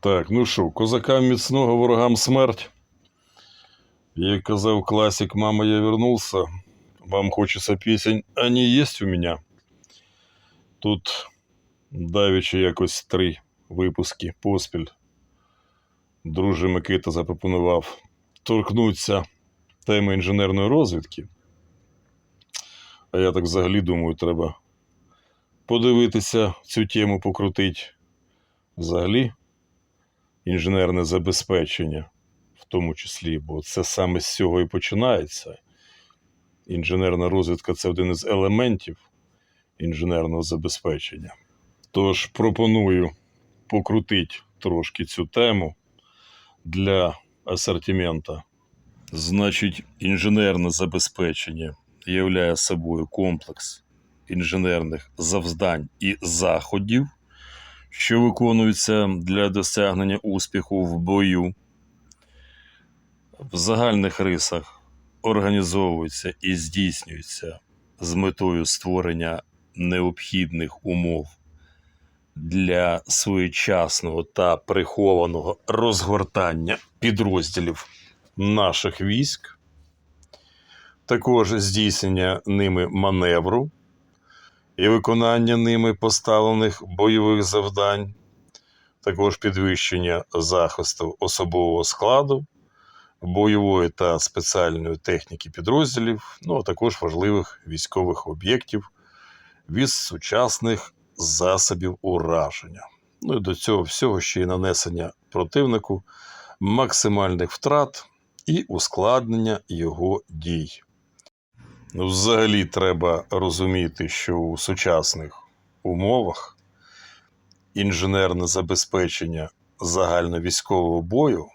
Так, ну що, козакам міцного, ворогам смерть. Як казав класик, мама, я вернулся. Вам хочется пісень, они есть у меня. Тут давіче якось три випуски поспіль. Друже Микита запропонував торкнутися теми інженерної розвідки. А я так взагалі думаю, треба подивитися цю тему, покрутити. Взагалі, інженерне забезпечення, в тому числі, бо це саме з цього і починається. Інженерна розвідка це один із елементів інженерного забезпечення. Тож пропоную покрутити трошки цю тему для асортимента. Значить, інженерне забезпечення являє собою комплекс інженерних завдань і заходів, що виконуються для досягнення успіху в бою. В загальних рисах організовуються і здійснюються з метою створення необхідних умов для своєчасного та прихованого розгортання підрозділів наших військ, також здійснення ними маневру і виконання ними поставлених бойових завдань, також підвищення захисту особового складу, бойової та спеціальної техніки підрозділів, ну а також важливих військових об'єктів від сучасних засобів ураження. Ну і до цього всього ще й нанесення противнику максимальних втрат і ускладнення його дій. Ну, Взагалі треба розуміти, що у сучасних умовах інженерне забезпечення загальновійськового бою,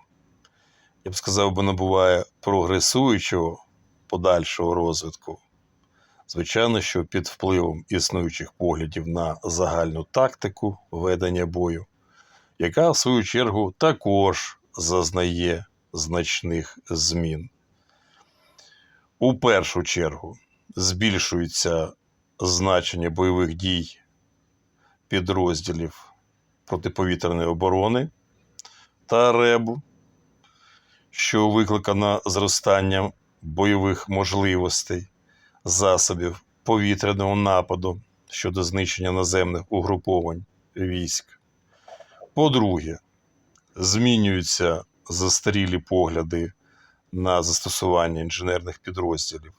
я б сказав би, набуває прогресуючого подальшого розвитку. Звичайно, що під впливом існуючих поглядів на загальну тактику ведення бою, яка, в свою чергу, також зазнає значних змін. У першу чергу збільшується значення бойових дій підрозділів протиповітряної оборони та РЕБу, що викликано зростанням бойових можливостей засобів повітряного нападу щодо знищення наземних угруповань військ. По-друге, змінюються застарілі погляди на застосування інженерних підрозділів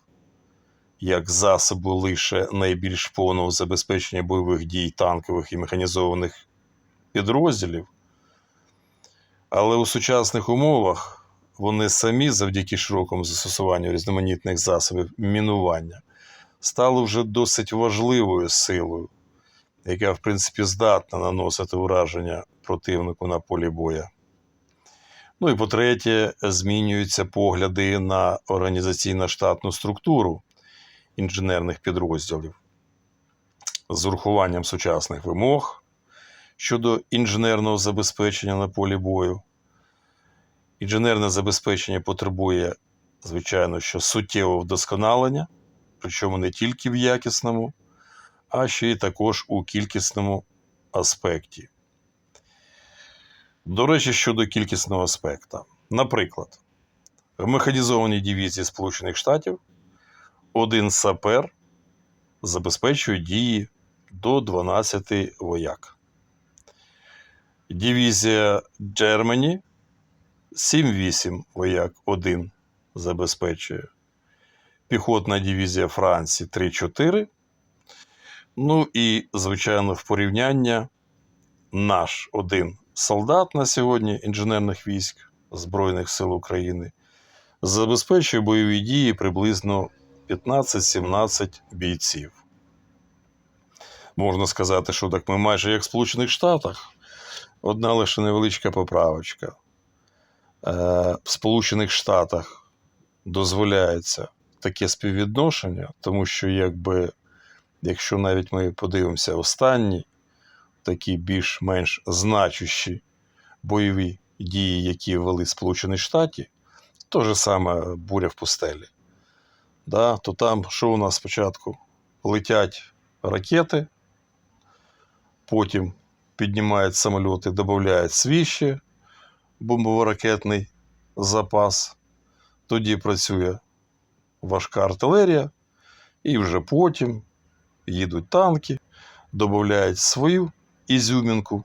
як засобу лише найбільш повного забезпечення бойових дій танкових і механізованих підрозділів. Але у сучасних умовах вони самі завдяки широкому застосуванню різноманітних засобів мінування стали вже досить важливою силою, яка, в принципі, здатна наносити ураження противнику на полі боя. Ну і по-третє, змінюються погляди на організаційно-штатну структуру інженерних підрозділів з урахуванням сучасних вимог щодо інженерного забезпечення на полі бою. Інженерне забезпечення потребує, звичайно, що суттєвого вдосконалення, причому не тільки в якісному, а ще й також у кількісному аспекті. До речі, щодо кількісного аспекту. Наприклад, в механізованій дивізії Сполучених Штатів один сапер забезпечує дії до 12 вояк. Дивізія Джермані 7-8 вояк один забезпечує. Піхотна дивізія Франції 3-4. Ну і, звичайно, в порівняння наш один солдат на сьогодні інженерних військ Збройних сил України забезпечує бойові дії приблизно 15-17 бійців. Можна сказати, що так ми майже як в Сполучених Штатах. Одна лише невеличка поправочка. Е, В Сполучених Штатах дозволяється таке співвідношення, тому що, якби, якщо навіть ми подивимося останні такі більш-менш значущі бойові дії, які вели Сполучені Штати, то же саме буря в пустелі. Да, то там, що у нас спочатку? Летять ракети, потім піднімають самоліти, додають свій бомбово-ракетний запас. Тоді працює важка артилерія, і вже потім їдуть танки, додають свою ізюмінку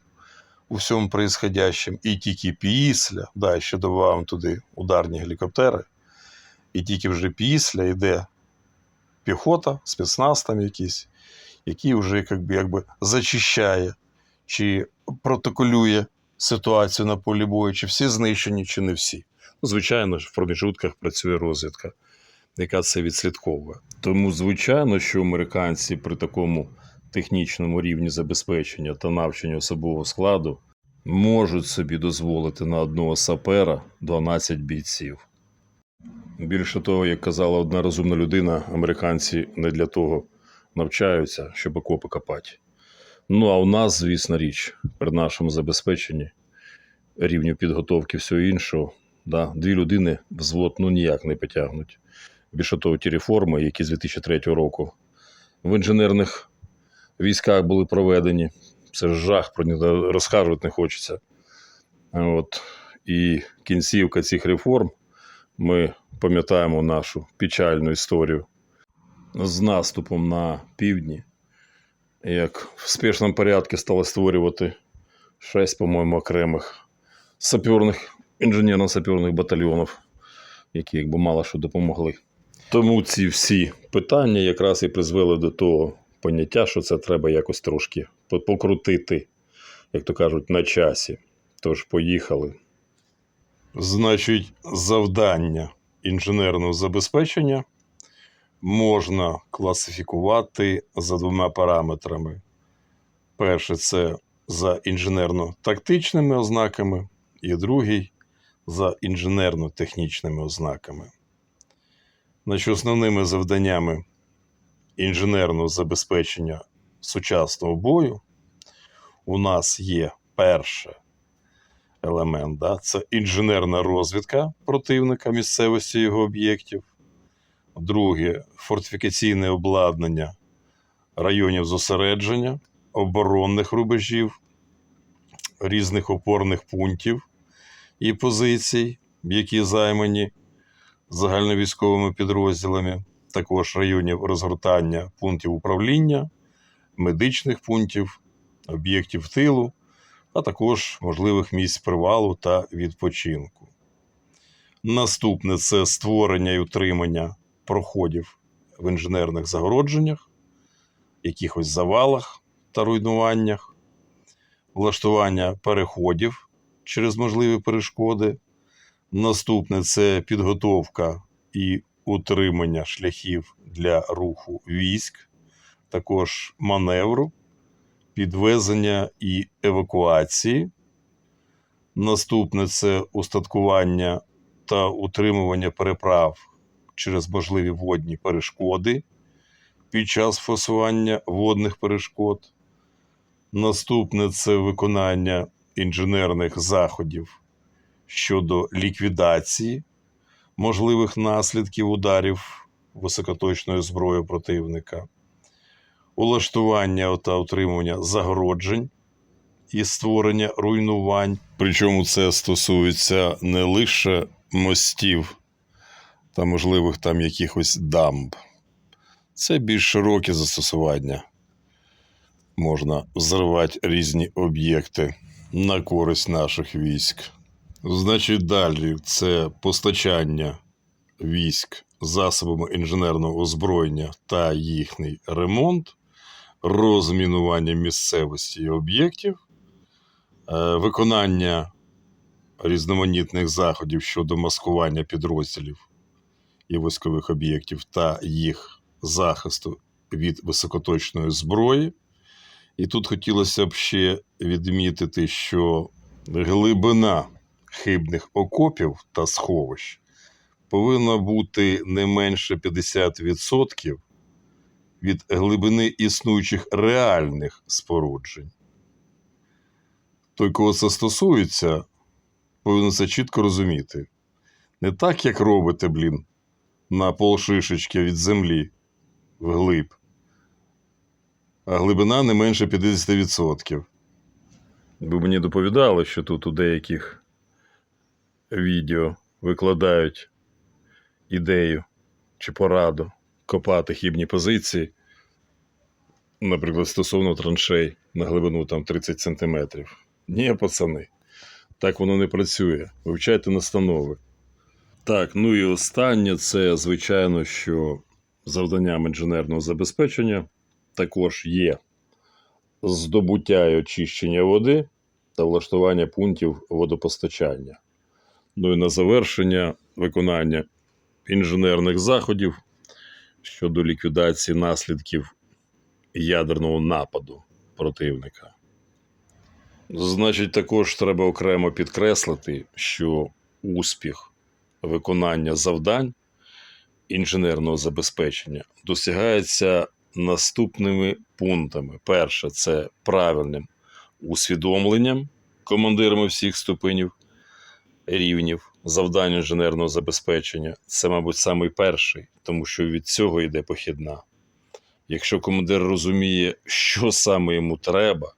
у всьому происходящем. І тільки після, да, ще додаємо туди ударні гелікоптери, і тільки вже після йде піхота, спецназ там якийсь, який вже якби, якби зачищає чи протоколює ситуацію на полі бою, чи всі знищені, чи не всі. Ну, Звичайно в проміжутках працює розвідка, яка це відслідковує. Тому, звичайно, що американці при такому технічному рівні забезпечення та навчання особового складу можуть собі дозволити на одного сапера 12 бійців. Більше того, як казала одна розумна людина, американці не для того навчаються, щоб окопи копати. Ну а у нас, звісно річ, при нашому забезпеченні рівню підготовки всього іншого, да, дві людини взвод ну ніяк не потягнуть. Більше того, ті реформи, які з 2003 року в інженерних військах були проведені, це ж жах, про них розказувати не хочеться. От. І кінцівка цих реформ ми пам'ятаємо нашу печальну історію з наступом на півдні, як в спешному порядку стали створювати шість, по-моєму, окремих саперних, інженерно-саперних батальйонів, які якби мало що допомогли. Тому ці всі питання якраз і призвели до того поняття, що це треба якось трошки покрутити, як то кажуть, на часі. Тож поїхали. Значить, завдання інженерного забезпечення можна класифікувати за двома параметрами. Перше це за інженерно-тактичними ознаками, і другий за інженерно-технічними ознаками. Значить, основними завданнями інженерного забезпечення сучасного бою у нас є перше елемент, да? це інженерна розвідка противника місцевості його об'єктів. Друге фортифікаційне обладнання районів зосередження, оборонних рубежів, різних опорних пунктів і позицій, які займані загальновійськовими підрозділами, також районів розгортання пунктів управління, медичних пунктів, об'єктів тилу, а також можливих місць привалу та відпочинку. Наступне це створення і утримання проходів в інженерних загородженнях, якихось завалах та руйнуваннях, влаштування переходів через можливі перешкоди. Наступне це підготовка і утримання шляхів для руху військ, також маневру, підвезення і евакуації. Наступне це устаткування та утримування переправ через можливі водні перешкоди під час форсування водних перешкод. Наступне це виконання інженерних заходів щодо ліквідації можливих наслідків ударів високоточною зброєю противника, улаштування та утримування загороджень і створення руйнувань. Причому це стосується не лише мостів та можливих там якихось дамб. Це більш широке застосування. Можна взривати різні об'єкти на користь наших військ. Значить, далі це постачання військ засобами інженерного озброєння та їхній ремонт, розмінування місцевості і об'єктів, е, виконання різноманітних заходів щодо маскування підрозділів і військових об'єктів та їх захисту від високоточної зброї. І тут хотілося б ще відмітити, що глибина хибних окопів та сховищ повинна бути не менше 50% від глибини існуючих реальних споруджень. Той, кого це стосується, повинен це чітко розуміти. Не так, як робите, блін, на полшишечки від землі вглиб, а глибина не менше 50%. Ви мені доповідали, що тут у деяких відео викладають ідею чи пораду копати хібні позиції, наприклад, стосовно траншей на глибину там 30 сантиметрів. Ні, пацани, так воно не працює. Вивчайте настанови. Так, ну і останнє це, звичайно, що завданням інженерного забезпечення також є здобуття і очищення води та влаштування пунктів водопостачання. Ну і на завершення виконання інженерних заходів щодо ліквідації наслідків ядерного нападу противника. Значить, також треба окремо підкреслити, що успіх виконання завдань інженерного забезпечення досягається наступними пунктами. Перше, це правильним усвідомленням командирами всіх ступенів рівнів завдань інженерного забезпечення. Це, мабуть, самий перший, тому що від цього йде похідна. Якщо командир розуміє, що саме йому треба,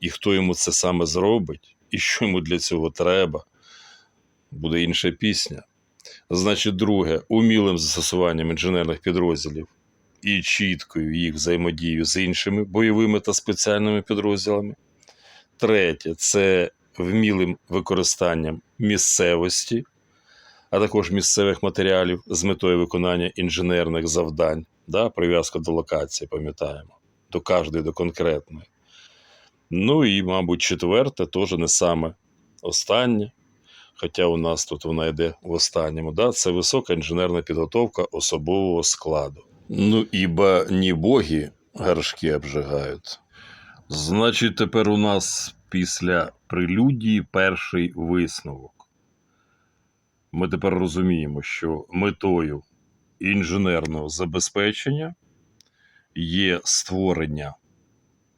і хто йому це саме зробить, і що йому для цього треба, буде інша пісня. Значить, друге, умілим застосуванням інженерних підрозділів і чіткою їх взаємодією з іншими бойовими та спеціальними підрозділами. Третє це вмілим використанням місцевості, а також місцевих матеріалів з метою виконання інженерних завдань, да, прив'язка до локації, пам'ятаємо, до кожної, до конкретної. Ну і, мабуть, четверте, теж не саме останнє, хоча у нас тут вона йде в останньому, да, це висока інженерна підготовка особового складу. Ну, ібо не боги горшки обжигають. Значить, тепер у нас після прелюдії перший висновок. Ми тепер розуміємо, що метою інженерного забезпечення є створення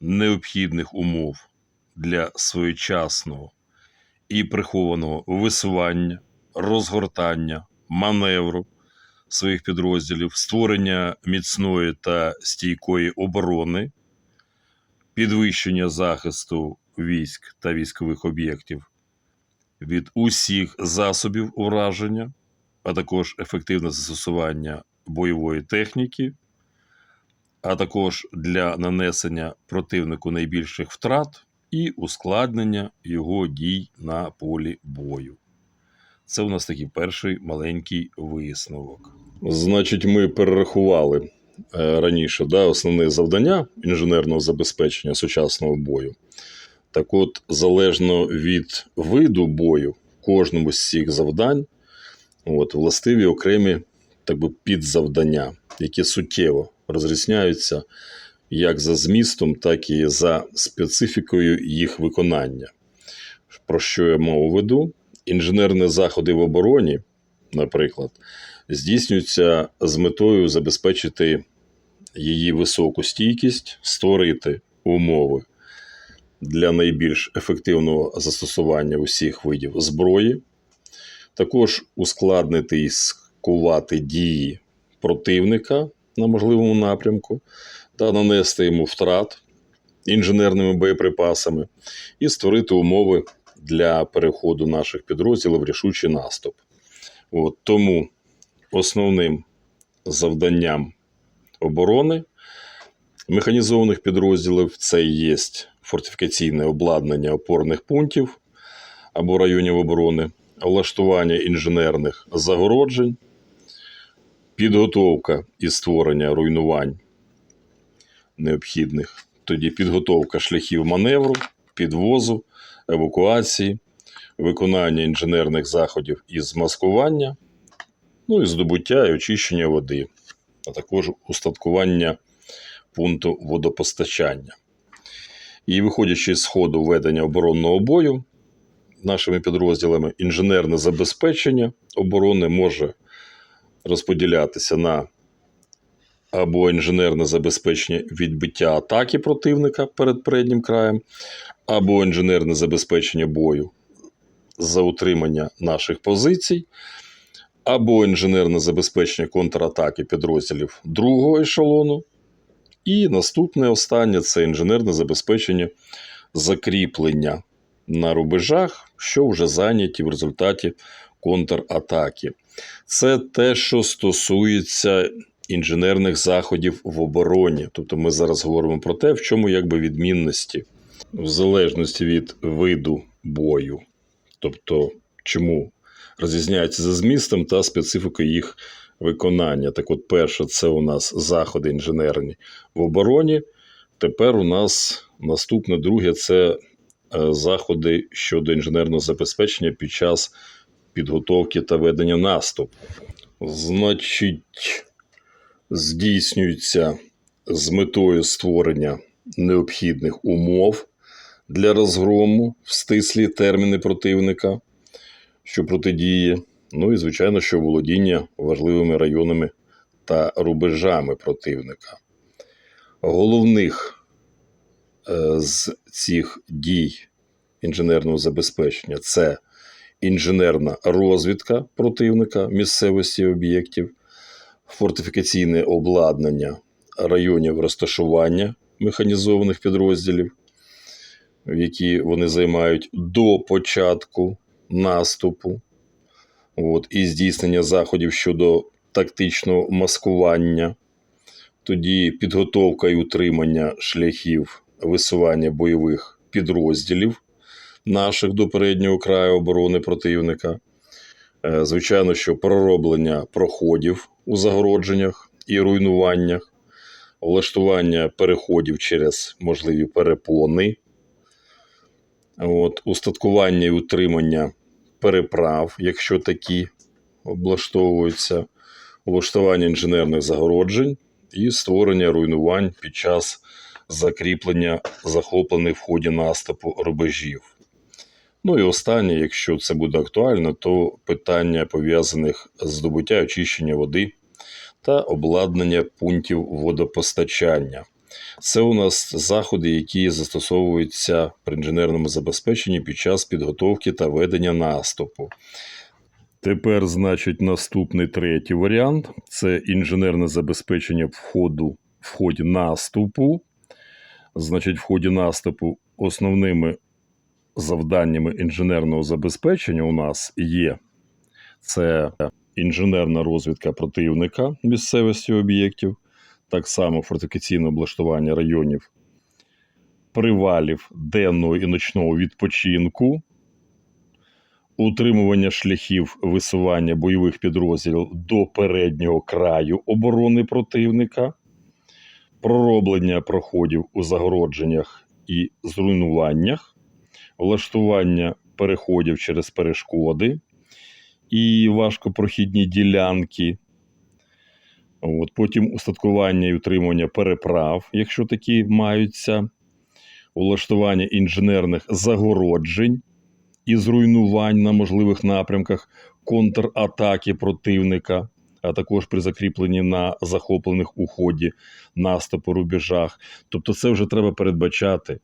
необхідних умов для своєчасного і прихованого висування, розгортання, маневру своїх підрозділів, створення міцної та стійкої оборони, підвищення захисту військ та військових об'єктів від усіх засобів ураження, а також ефективне застосування бойової техніки, а також для нанесення противнику найбільших втрат і ускладнення його дій на полі бою. Це у нас такий перший маленький висновок. Значить, ми перерахували е, раніше да, основне завдання інженерного забезпечення сучасного бою. Так от, залежно від виду бою, кожному з цих завдань от, властиві окремі так би, підзавдання, які суттєво розрізняються як за змістом, так і за специфікою їх виконання. Про що я мову веду? Інженерні заходи в обороні, наприклад, здійснюються з метою забезпечити її високу стійкість, створити умови для найбільш ефективного застосування усіх видів зброї, також ускладнити і скувати дії противника на можливому напрямку та нанести йому втрат інженерними боєприпасами і створити умови для переходу наших підрозділів в рішучий наступ. От, тому основним завданням оборони механізованих підрозділів це є фортифікаційне обладнання опорних пунктів або районів оборони, влаштування інженерних загороджень, підготовка і створення руйнувань необхідних, тоді підготовка шляхів маневру, підвозу, евакуації, виконання інженерних заходів із маскування, ну і здобуття і очищення води, а також устаткування пункту водопостачання. І виходячи з ходу ведення оборонного бою нашими підрозділами, інженерне забезпечення оборони може розподілятися на або інженерне забезпечення відбиття атаки противника перед переднім краєм, або інженерне забезпечення бою за утримання наших позицій, або інженерне забезпечення контратаки підрозділів другого ешелону. І наступне останнє це інженерне забезпечення закріплення на рубежах, що вже зайняті в результаті контратаки. Це те, що стосується інженерних заходів в обороні. Тобто ми зараз говоримо про те, в чому якби відмінності, в залежності від виду бою. Тобто, чому розрізняється за змістом та специфікою їх виконання. Так от, перше, це у нас заходи інженерні в обороні. Тепер у нас наступне друге це е, заходи щодо інженерного забезпечення під час підготовки та ведення наступу. Значить, здійснюється з метою створення необхідних умов для розгрому в стислі терміни противника, що протидіє. Ну і, звичайно, що володіння важливими районами та рубежами противника. Головних е, з цих дій інженерного забезпечення це інженерна розвідка противника місцевості об'єктів, фортифікаційне обладнання районів розташування механізованих підрозділів, які вони займають до початку наступу, от, і здійснення заходів щодо тактичного маскування, тоді підготовка і утримання шляхів висування бойових підрозділів наших до переднього краю оборони противника. Е, Звичайно, що пророблення проходів у загородженнях і руйнуваннях, влаштування переходів через можливі перепони, от, устаткування і утримання переправ, якщо такі облаштовуються, влаштування інженерних загороджень і створення руйнувань під час закріплення захоплених в ході наступу рубежів. Ну і останнє, якщо це буде актуально, то питання пов'язаних з здобуття очищення води та обладнання пунктів водопостачання. Це у нас заходи, які застосовуються при інженерному забезпеченні під час підготовки та ведення наступу. Тепер, значить, наступний третій варіант це інженерне забезпечення входу в ході наступу. Значить, в ході наступу основними завданнями інженерного забезпечення у нас є це інженерна розвідка противника місцевості об'єктів, так само фортифікаційне облаштування районів привалів денного і ночного відпочинку, утримування шляхів висування бойових підрозділів до переднього краю оборони противника, пророблення проходів у загородженнях і зруйнуваннях, влаштування переходів через перешкоди і важкопрохідні ділянки. От, Потім устаткування і утримування переправ, якщо такі маються, влаштування інженерних загороджень і зруйнувань на можливих напрямках контратаки противника, а також при закріпленні на захоплених у ході наступу рубежах. Тобто, це вже треба передбачати.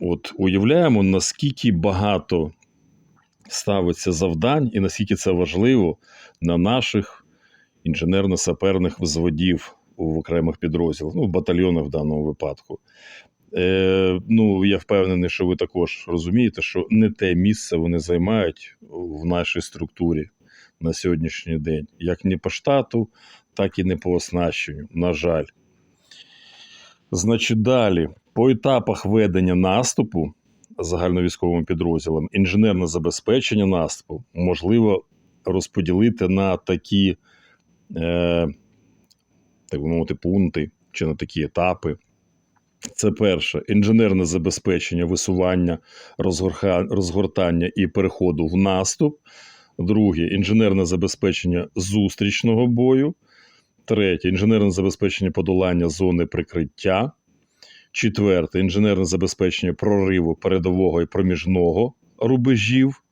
От уявляємо, наскільки багато ставиться завдань і наскільки це важливо на наших інженерно-саперних взводів в окремих підрозділах, ну, в батальйонах в даному випадку. Е, ну, я впевнений, що ви також розумієте, що не те місце вони займають в нашій структурі на сьогоднішній день, як не по штату, так і не по оснащенню, на жаль. Значить, далі, по етапах ведення наступу загальновійськовим підрозділам, інженерне забезпечення наступу можливо розподілити на такі, так би мовити, пункти чи на такі етапи. Це перше інженерне забезпечення висування, розгортання і переходу в наступ. Друге інженерне забезпечення зустрічного бою. Третє інженерне забезпечення подолання зони прикриття. Четверте інженерне забезпечення прориву передового і проміжного рубежів.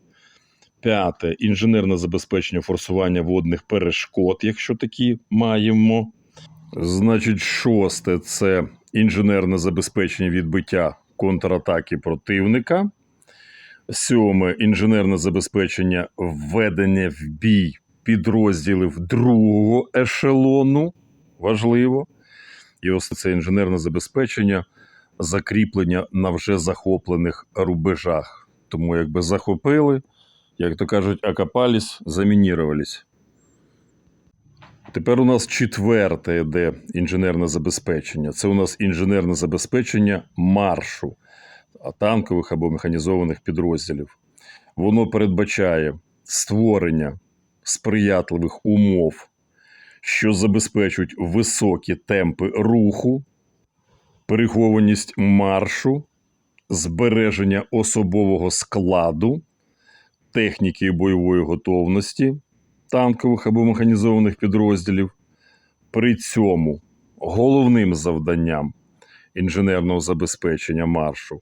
П'яте інженерне забезпечення форсування водних перешкод, якщо такі маємо. Значить, шосте це інженерне забезпечення відбиття контратаки противника. Сьоме інженерне забезпечення введення в бій підрозділів другого ешелону. Важливо. І ось це інженерне забезпечення закріплення на вже захоплених рубежах. Тому якби захопили, як то кажуть, окопались, замінірувались. Тепер у нас четверте йде інженерне забезпечення. Це у нас інженерне забезпечення маршу танкових або механізованих підрозділів. Воно передбачає створення сприятливих умов, що забезпечують високі темпи руху, перехованість маршу, збереження особового складу, техніки бойової готовності танкових або механізованих підрозділів. При цьому головним завданням інженерного забезпечення маршу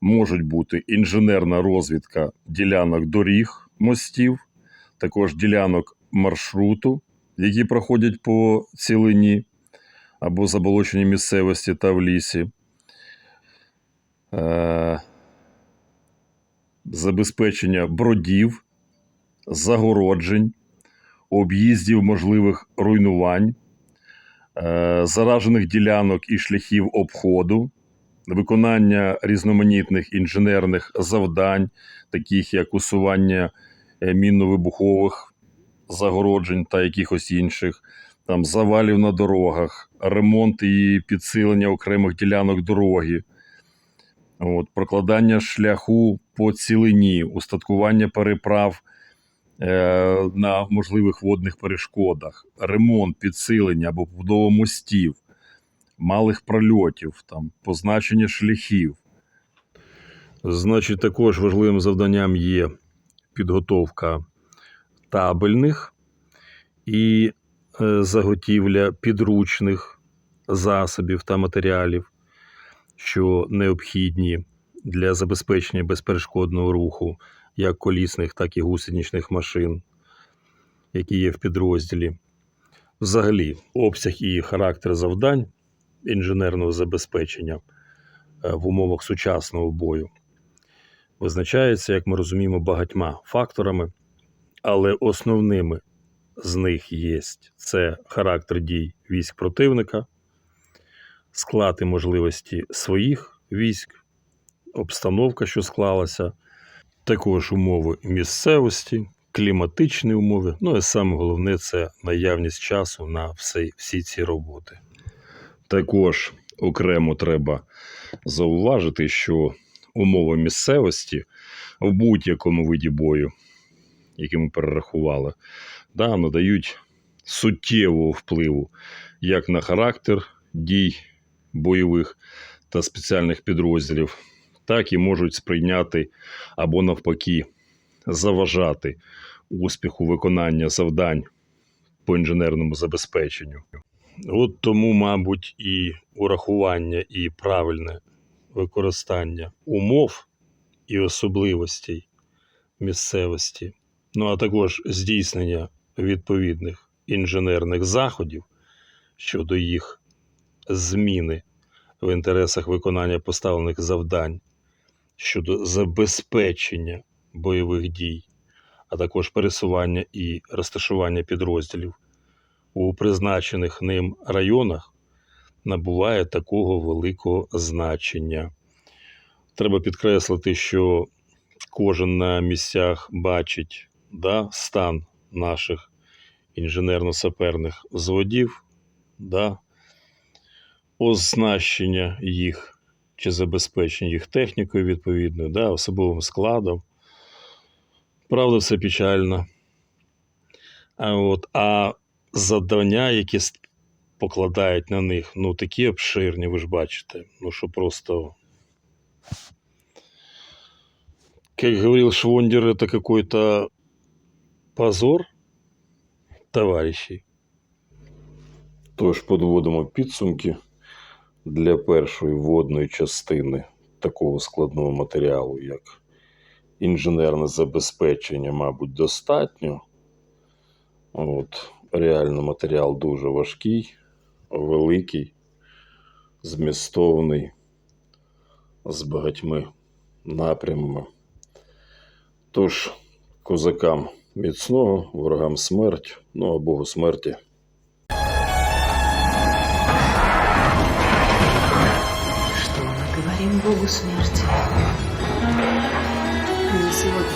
можуть бути інженерна розвідка ділянок доріг, мостів, також ділянок маршруту, які проходять по цілині або заболоченій місцевості та в лісі. Забезпечення бродів, загороджень, об'їздів можливих руйнувань, е, заражених ділянок і шляхів обходу, виконання різноманітних інженерних завдань, таких як усування е, мінно-вибухових загороджень та якихось інших, там завалів на дорогах, ремонт і підсилення окремих ділянок дороги, от, прокладання шляху по цілині, устаткування переправ е, на можливих водних перешкодах, ремонт, підсилення або побудова мостів, малих прольотів, там, позначення шляхів. Значить, також важливим завданням є підготовка табельних і е, заготівля підручних засобів та матеріалів, що необхідні для забезпечення безперешкодного руху як колісних, так і гусеничних машин, які є в підрозділі. Взагалі, обсяг і характер завдань інженерного забезпечення е, в умовах сучасного бою визначається, як ми розуміємо, багатьма факторами, але основними з них є це характер дій військ противника, склад і можливості своїх військ, обстановка, що склалася, також умови місцевості, кліматичні умови. Ну і саме головне це наявність часу на всі, всі ці роботи. Також окремо треба зауважити, що умови місцевості в будь-якому виді бою, який ми перерахували, да, надають суттєвого впливу як на характер дій бойових та спеціальних підрозділів, так і можуть сприйняти або навпаки заважати успіху виконання завдань по інженерному забезпеченню. От тому, мабуть, і урахування, і правильне використання умов і особливостей місцевості, ну а також здійснення відповідних інженерних заходів щодо їх зміни в інтересах виконання поставлених завдань щодо забезпечення бойових дій, а також пересування і розташування підрозділів у призначених ним районах набуває такого великого значення. Треба підкреслити, що кожен на місцях бачить да, стан наших інженерно-саперних зводів, да, оснащення їх чи забезпечення їх технікою відповідною, да, особовим складом. Правда, все печально. А, от, а завдання, які покладають на них, ну такі обширні, ви ж бачите. Ну, що просто. Как говорил Швондер, это какой-то позор, товариші. Тож подводимо підсумки для першої вводної частини такого складного матеріалу, як інженерне забезпечення, мабуть, достатньо. От, реально матеріал дуже важкий, великий, змістовний, з багатьми напрямами. Тож, козакам міцного, ворогам смерть, ну а Богу смерті. Богу смерти. Не сегодня.